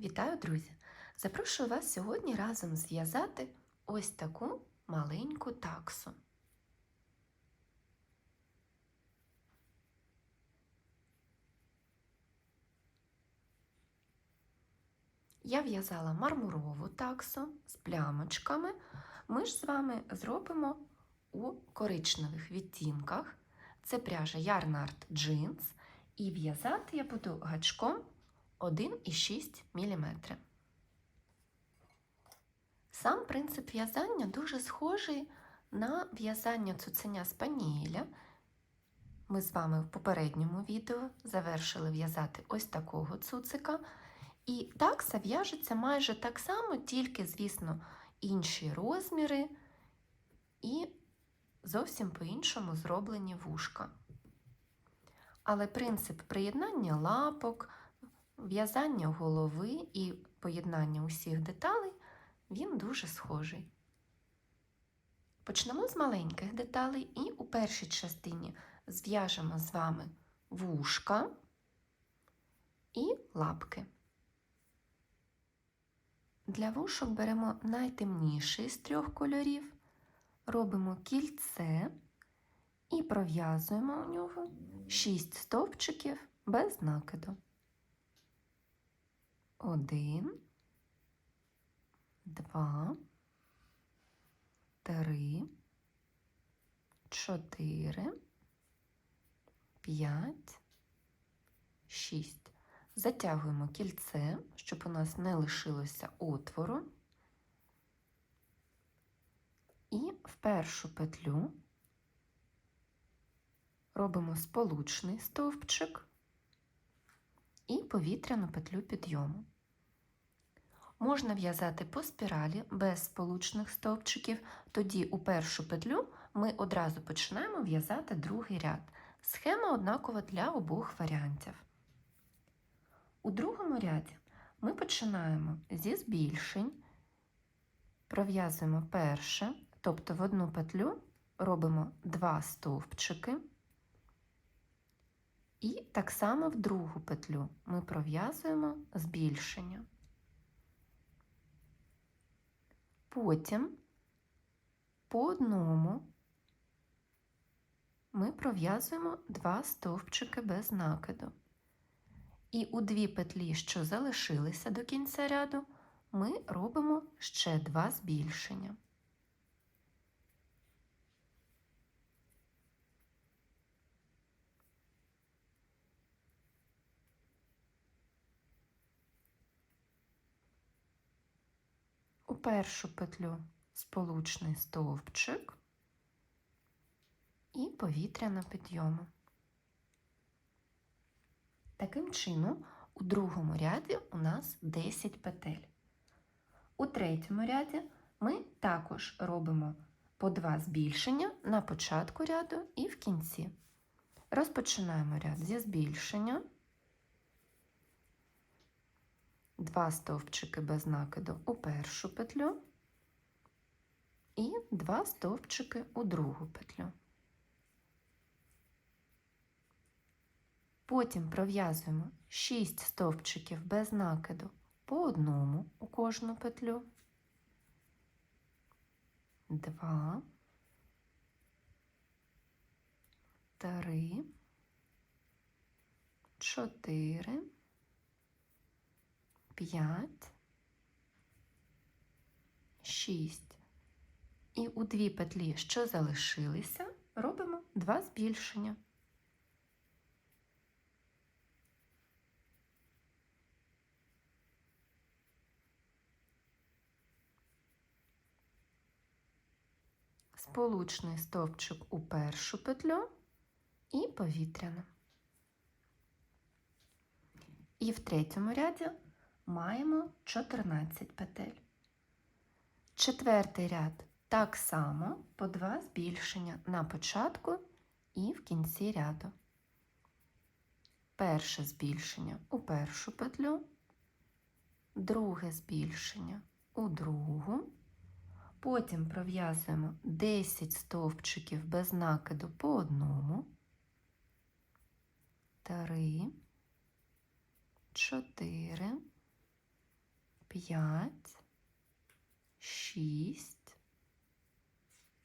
Вітаю, друзі! Запрошую вас сьогодні разом зв'язати ось таку маленьку таксу. Я в'язала мармурову таксу з плямочками. Ми ж з вами зробимо у коричневих відтінках. Це пряжа Yarnart Jeans. І в'язати я буду гачком 1,6 мм. Сам принцип в'язання дуже схожий на в'язання цуценя спанієля. Ми з вами в попередньому відео завершили в'язати ось такого цуцика. І такса в'яжеться майже так само, тільки, звісно, інші розміри і зовсім по-іншому зроблені вушка. Але принцип приєднання лапок, в'язання голови і поєднання усіх деталей він дуже схожий. Почнемо з маленьких деталей і у першій частині зв'яжемо з вами вушка і лапки. Для вушок беремо найтемніший з трьох кольорів, робимо кільце і пров'язуємо у нього 6 стовпчиків без накиду. Один, два, три, чотири, п'ять, шість. Затягуємо кільце, щоб у нас не лишилося отвору. І в першу петлю робимо сполучний стовпчик і повітряну петлю підйому. Можна в'язати по спіралі без сполучних стовпчиків, тоді у першу петлю ми одразу починаємо в'язати другий ряд. Схема однакова для обох варіантів. У другому ряді ми починаємо зі збільшень, пров'язуємо перше, тобто в одну петлю робимо два стовпчики, і так само в другу петлю ми пров'язуємо збільшення. Потім по одному ми пров'язуємо два стовпчики без накиду. І у дві петлі, що залишилися до кінця ряду, ми робимо ще два збільшення. Першу петлю сполучний стовпчик і повітряна підйому. Таким чином, у другому ряді у нас 10 петель. У третьому ряді ми також робимо по два збільшення на початку ряду і в кінці. Розпочинаємо ряд зі збільшення, два стовпчики без накиду у першу петлю і два стовпчики у другу петлю. Потім пров'язуємо 6 стовпчиків без накиду по одному у кожну петлю, 2, 3, 4, 5, 6. І у дві петлі, що залишилися, робимо два збільшення. сполучний стовпчик у першу петлю і повітряна. І в третьому ряді маємо 14 петель. Четвертий ряд так само по два збільшення на початку і в кінці ряду. Перше збільшення у першу петлю, друге збільшення у другу. Потім пров'язуємо 10 стовпчиків без накиду по одному, 3, 4, п'ять, шість,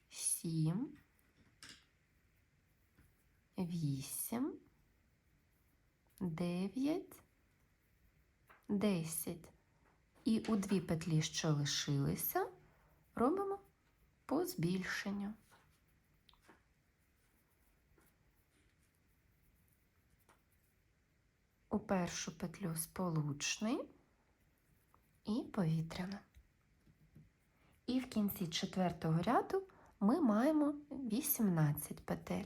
сім, вісім, дев'ять, десять. І у дві петлі, що лишилися, робимо по збільшенню. У першу петлю сполучний і повітряна. І в кінці четвертого ряду ми маємо 18 петель.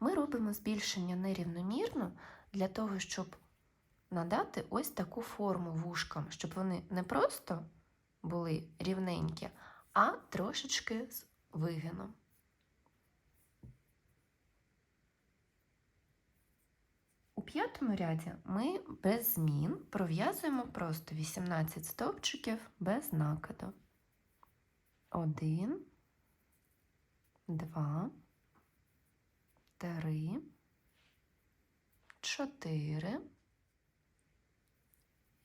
Ми робимо збільшення нерівномірно для того, щоб надати ось таку форму вушкам, щоб вони не просто були рівненькі, а трошечки з вигином. П'ятому ряді ми без змін пров'язуємо просто 18 стовпчиків без накиду. Один, два, три, чотири,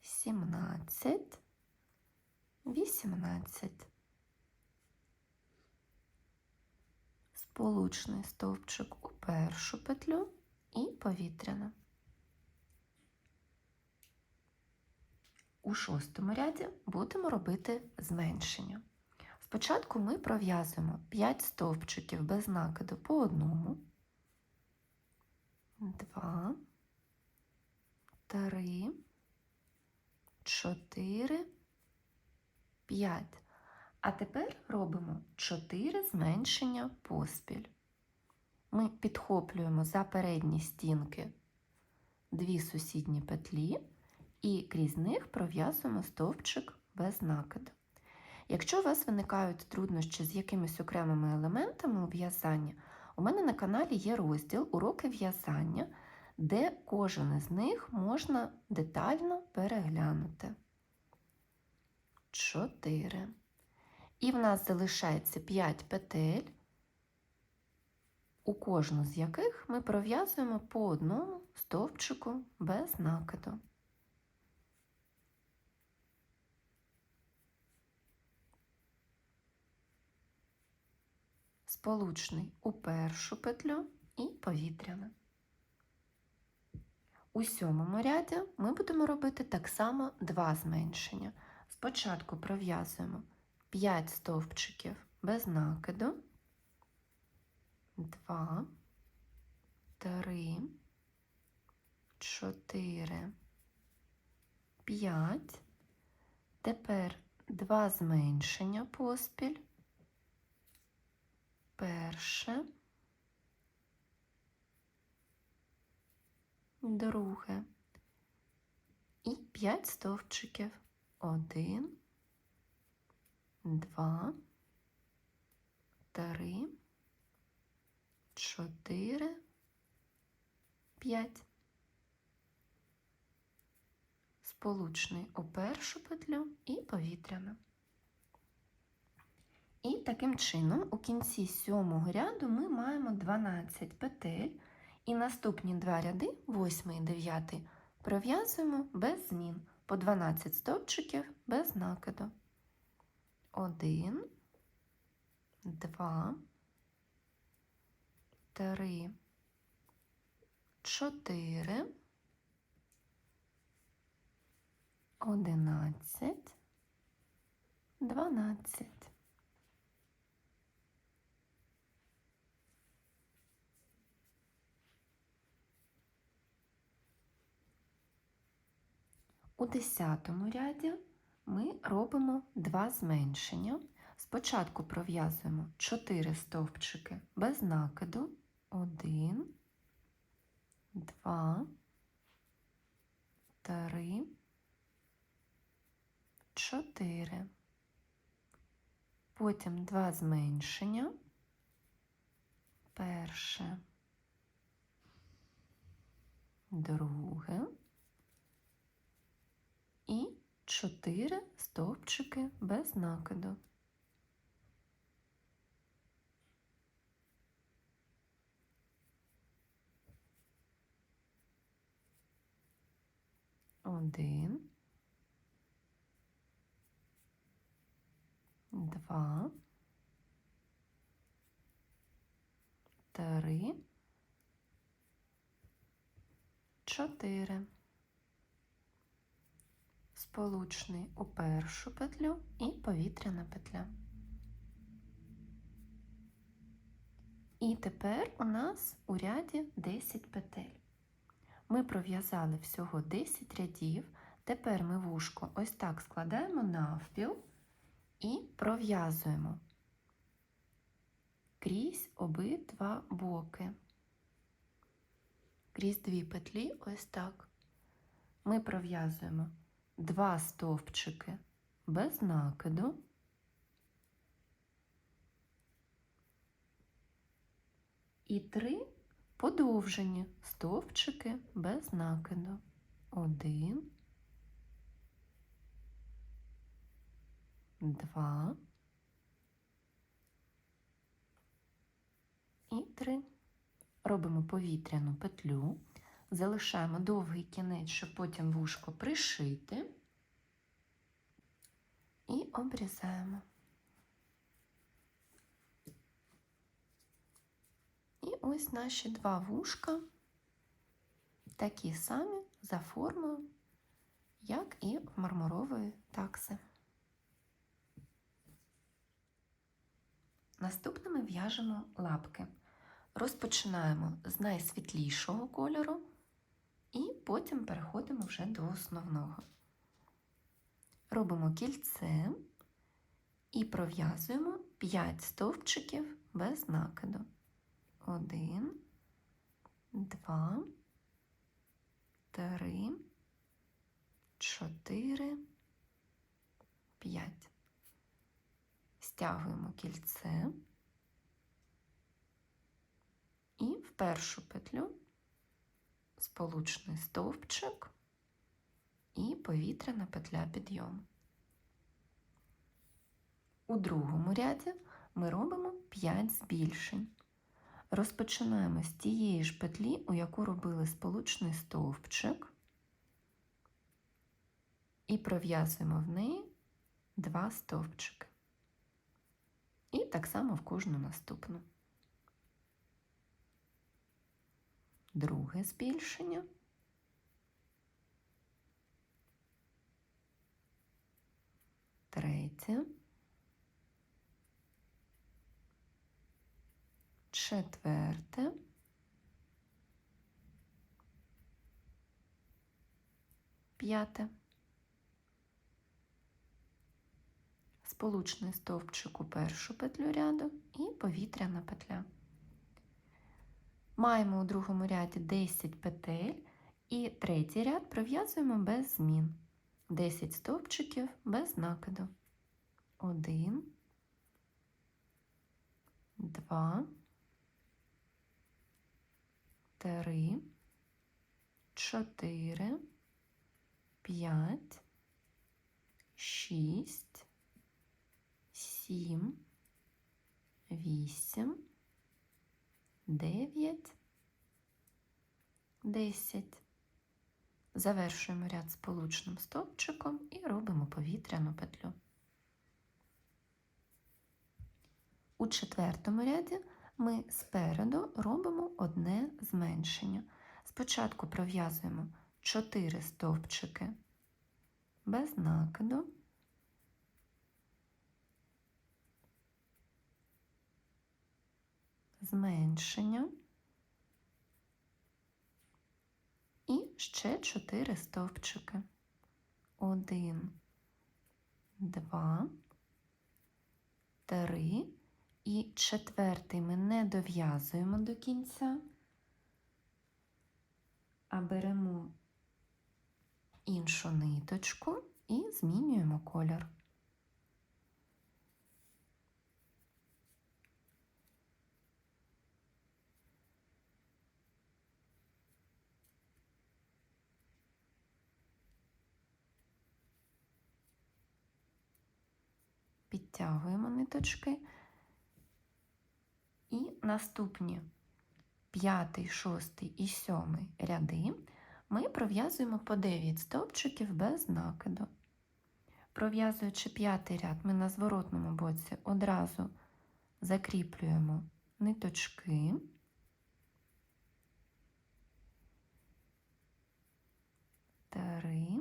сімнадцять, вісімнадцять. Сполучний стовпчик у першу петлю і повітряна. У шостому ряді будемо робити зменшення. Спочатку ми пров'язуємо 5 стовпчиків без накиду по одному, 2, 3, 4, 5. А тепер робимо 4 зменшення поспіль. Ми підхоплюємо за передні стінки дві сусідні петлі і крізь них пров'язуємо стовпчик без накиду. Якщо у вас виникають труднощі з якимись окремими елементами у в'язанні, у мене на каналі є розділ Уроки в'язання, де кожен із них можна детально переглянути. 4. І в нас залишається 5 петель, у кожну з яких ми пров'язуємо по одному стовпчику без накиду. Сполучний у першу петлю і повітряна. У сьомому ряді ми будемо робити так само два зменшення. Спочатку пров'язуємо 5 стовпчиків без накиду, 2, 3, 4, 5. Тепер два зменшення поспіль перше, друге і п'ять стовпчиків. Один, два, три, чотири, п'ять. Сполучний у першу петлю і повітряна. І таким чином, у кінці сьомого ряду ми маємо 12 петель, і наступні два ряди, 8 і 9, пров'язуємо без змін по 12 стовпчиків без накиду. 1, 2, 3, 4, 11, 12. У десятому ряді ми робимо два зменшення. Спочатку пров'язуємо 4 стовпчики без накиду. 1, 2, 3, 4. Потім два зменшення. Перше, друге і 4 стовпчики без накиду. Один, два, три, чотири. Сполучний у першу петлю і повітряна петля. І тепер у нас у ряді 10 петель. Ми пров'язали всього 10 рядів. Тепер ми вушко ось так складаємо навпіл і пров'язуємо крізь обидва боки. Крізь дві петлі ось так. Ми пров'язуємо два стовпчики без накиду. І три подовжені стовпчики без накиду. Один, два і три. Робимо повітряну петлю, залишаємо довгий кінець, щоб потім вушко пришити і обрізаємо. І ось наші два вушка, такі самі за формою, як і в мармурової такси. Наступними в'яжемо лапки. Розпочинаємо з найсвітлішого кольору і потім переходимо вже до основного. Робимо кільце і пров'язуємо 5 стовпчиків без накиду. Один, два, три, чотири, п'ять. Стягуємо кільце і в першу петлю сполучний стовпчик і повітряна петля підйому. У другому ряді ми робимо 5 збільшень. Розпочинаємо з тієї ж петлі, у яку робили сполучний стовпчик, і пров'язуємо в неї два стовпчики. І так само в кожну наступну. Друге збільшення. Третє. Четверте. П'яте. Сполучний стовпчик у першу петлю ряду і повітряна петля. Маємо у другому ряді 10 петель і третій ряд пров'язуємо без змін. 10 стовпчиків без накиду. 1, 2, 3, 4, 5, 6, 7, 8, 9, 10. Завершуємо ряд сполучним стовпчиком і робимо повітряну петлю. У четвертому ряді ми спереду робимо одне зменшення. Спочатку пров'язуємо 4 стовпчики без накиду. Зменшення. І ще 4 стовпчики. 1, 2, 3 і четвертий ми не дов'язуємо до кінця, а беремо іншу ниточку і змінюємо колір. Підтягуємо ниточки і наступні п'ятий, шостий і сьомий ряди ми пров'язуємо по 9 стовпчиків без накиду. Пров'язуючи п'ятий ряд, ми на зворотному боці одразу закріплюємо ниточки. Три,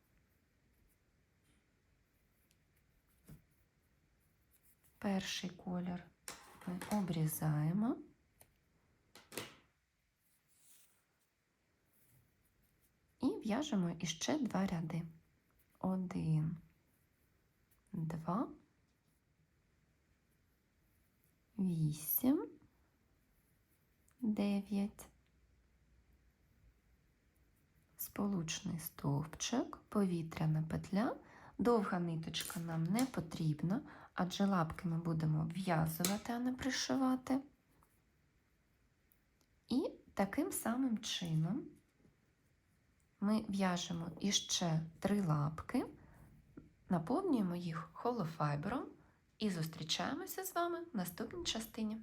Перший колір ми обрізаємо. І в'яжемо іще два ряди. Один, два, вісім, дев'ять. Сполучний стовпчик, повітряна петля. Довга ниточка нам не потрібна, адже лапки ми будемо в'язувати, а не пришивати. І таким самим чином ми в'яжемо іще три лапки, наповнюємо їх холофайбером і зустрічаємося з вами в наступній частині.